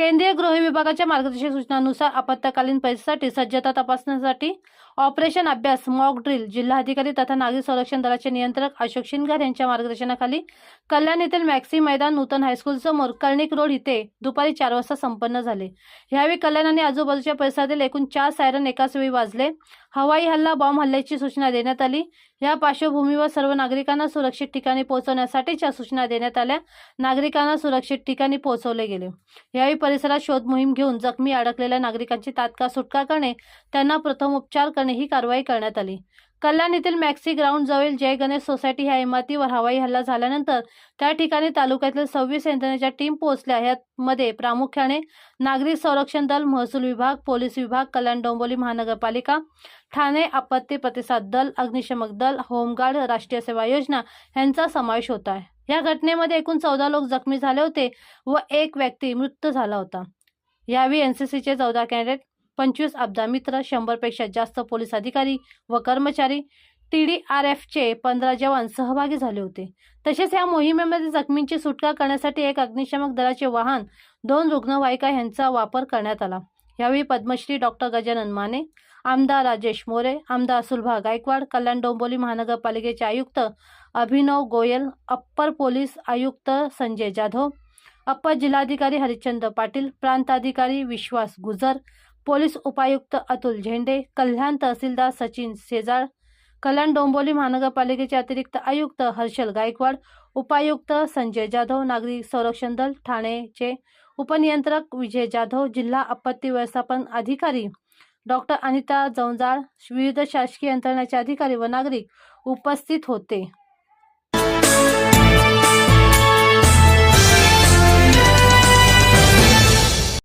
केंद्रीय गृह विभागाच्या मार्गदर्शक सूचनांनुसार आपत्कालीन परिस्थितीसाठी सज्जता तपासण्यासाठी ऑपरेशन अभ्यास मॉक ड्रिल जिल्हाधिकारी तथा नागरिक संरक्षण दलाचे नियंत्रक अशोक शिनगर यांच्या मार्गदर्शनाखाली कल्याण येथील मॅक्सी मैदान नूतन हायस्कूल समोर कर्णिक रोड इथे दुपारी चार वाजता संपन्न झाले. यावेळी कल्याण आणि आजूबाजूच्या परिसरातील एकूण चार सायरन एकाच वेळी वाजले. हवाई हल्ला बॉम्ब हल्ल्याची सूचना देण्यात आली. या पार्श्वभूमीवर सर्व नागरिकांना सुरक्षित ठिकाणी पोहोचवण्यासाठीच्या सूचना देण्यात आल्या. नागरिकांना सुरक्षित ठिकाणी पोहोचवले गेले. यावेळी परिसरात शोध मोहीम घेऊन जखमी अडकलेल्या नागरिकांची तात्काळ सुटका करणे त्यांना प्रथम उपचार करणे ही कारवाई करण्यात आली. कल्याण येथील मॅक्सी ग्राउंड जवळील जय गणेश सोसायटी ह्या इमारतीवर हवाई हल्ला झाल्यानंतर त्या ठिकाणी तालुक्यातील सव्वीस यंत्रणेच्या टीम पोहोचल्या. यामध्ये प्रामुख्याने नागरिक संरक्षण दल महसूल विभाग पोलीस विभाग कल्याण डोंबोली महानगरपालिका ठाणे आपत्ती प्रतिसाद दल अग्निशमक दल होमगार्ड राष्ट्रीय सेवा योजना यांचा समावेश होता या घटनेमध्ये एकूण चौदा लोक जखमी झाले होते व एक व्यक्ती मृत्यू झाला होता. यावेळी एनसीसीचे चौदा कॅन्डिडेट पंचवीस अब्दा मित्र शंभरपेक्षा जास्त पोलीस अधिकारी व कर्मचारी टी डी आर एफचे पंधरा जवान सहभागी झाले होते. तसेच या मोहिमेमध्ये जखमींची सुटका करण्यासाठी एक अग्निशमक दलाचे वाहन दोन रुग्णवाहिका यांचा वापर करण्यात आला. यावेळी पद्मश्री डॉक्टर गजानन माने आमदार राजेश मोरे आमदार सुलभा गायकवाड कल्याण डोंबोली महानगरपालिकेचे आयुक्त अभिनव गोयल अप्पर पोलीस आयुक्त संजय जाधव अप्पर जिल्हाधिकारी हरिश्चंद्र पाटील प्रांताधिकारी विश्वास गुजर पोलीस उपायुक्त अतुल झेंडे कल्याण तहसीलदार सचिन शेजाळ कल्याण डोंबोली महानगरपालिकेचे अतिरिक्त आयुक्त हर्षल गायकवाड उपायुक्त संजय जाधव नागरिक संरक्षण दल ठाणेचे उपनियंत्रक विजय जाधव जिल्हा आपत्ती व्यवस्थापन अधिकारी डॉक्टर अनिता जवंजाळ विविध शासकीय यंत्रणाचे अधिकारी व नागरिक उपस्थित होते.